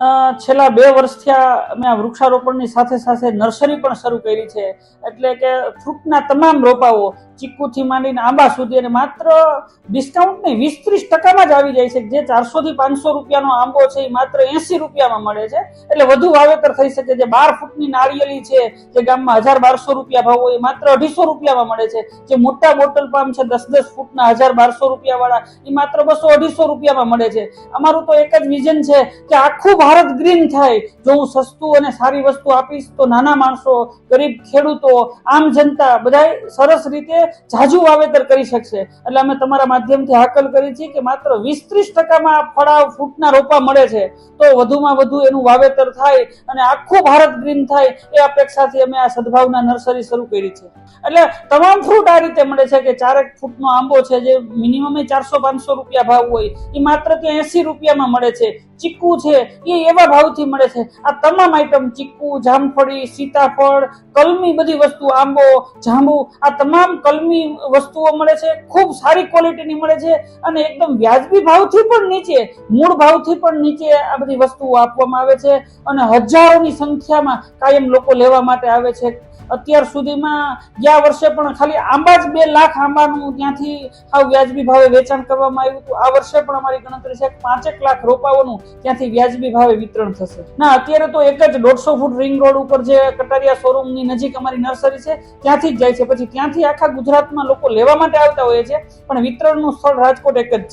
છેલ્લા બે વર્ષથી અમે આ વૃક્ષારોપણની સાથે સાથે નર્સરી પણ શરૂ કરી છે. એટલે કે ફ્રૂટના તમામ રોપાઓ ચીકુથી માંડીને આંબા સુધી અને માત્ર ડિસ્કાઉન્ટ નહીં વીસ ત્રીસ ટકામાં જ આવી જાય છે. જે ચારસો થી પાંચસો રૂપિયાનો આંબો છે, એ માત્ર એંસી રૂપિયામાં મળે છે. એટલે વધુ વાવેતર થઈ શકે જે બાર ફૂટની નાળિયેરી છે, જે ગામમાં હજાર બારસો રૂપિયા ભાવ હોય, એ માત્ર અઢીસો રૂપિયામાં મળે છે. જે મોટા બોટલ પામ છે દસ દસ ફૂટના હજાર બારસો રૂપિયાવાળા, એ માત્ર બસો અઢીસો રૂપિયામાં મળે છે. અમારું તો એક જ વિઝન છે કે આખું ભારત ગ્રીન થાય, જો હું સસ્તું અને સારી વસ્તુ આપીશ તો નાના માણસો, ગરીબ ખેડૂતો, આમ જનતા બધા સરસ રીતે જાજુ વાવેતર કરી શકશે. એટલે અમે તમારા માધ્યમથી હાકલ કરી છે કે માત્ર વીસ ત્રીસ ટકામાં ફળાવ ફૂટના રોપા મળે છે, તો વધુમાં વધુ એનું વાવેતર થાય અને આખું ભારત ગ્રીન થાય એ અપેક્ષાથી અમે આ સદભાવના નર્સરી શરૂ કરી છે. એટલે તમામ ફ્રૂટ આ રીતે મળે છે કે ચારેક ફૂટનો આંબો છે જે મિનિમમ ચારસો પાંચસો રૂપિયા ભાવ હોય, એ માત્ર ત્યાં એસી રૂપિયામાં મળે છે. ચીકુ છે, એ એવા ભાવથી મળે છે. આ તમામ આઈટમ ચીકુ જામફળી, સીતાફળ, કલમી બધી વસ્તુ, આંબો, જાંબુ, આ તમામ કલમી વસ્તુઓ મળે છે. ખૂબ સારી ક્વોલિટીની મળે છે અને એકદમ વ્યાજબી ભાવથી પણ નીચે, મૂળ ભાવથી પણ નીચે આ બધી વસ્તુઓ આપવામાં આવે છે અને હજારોની સંખ્યામાં કાયમ લોકો લેવા માટે આવે છે. અત્યાર સુધીમાં ગયા વર્ષે પણ ખાલી આંબા જ બે લાખ આંબાનું ત્યાંથી આ વ્યાજબી ભાવે વેચાણ કરવામાં આવ્યું હતું. આ વર્ષે પણ અમારી ગણતરી છે પાંચેક લાખ રોપાઓનું ત્યાંથી વ્યાજબી ભાવે વિતરણ થશે. ના, અત્યારે તો એક જ દોઢસો ફૂટ રિંગ રોડ ઉપર જે કટારિયા શોરૂમની નજીક અમારી નર્સરી છે, ત્યાંથી જ જાય છે. પછી ત્યાંથી આખા ગુજરાતમાં લોકો લેવા માટે આવતા હોય છે, પણ વિતરણનું સ્થળ રાજકોટ એક જ છે.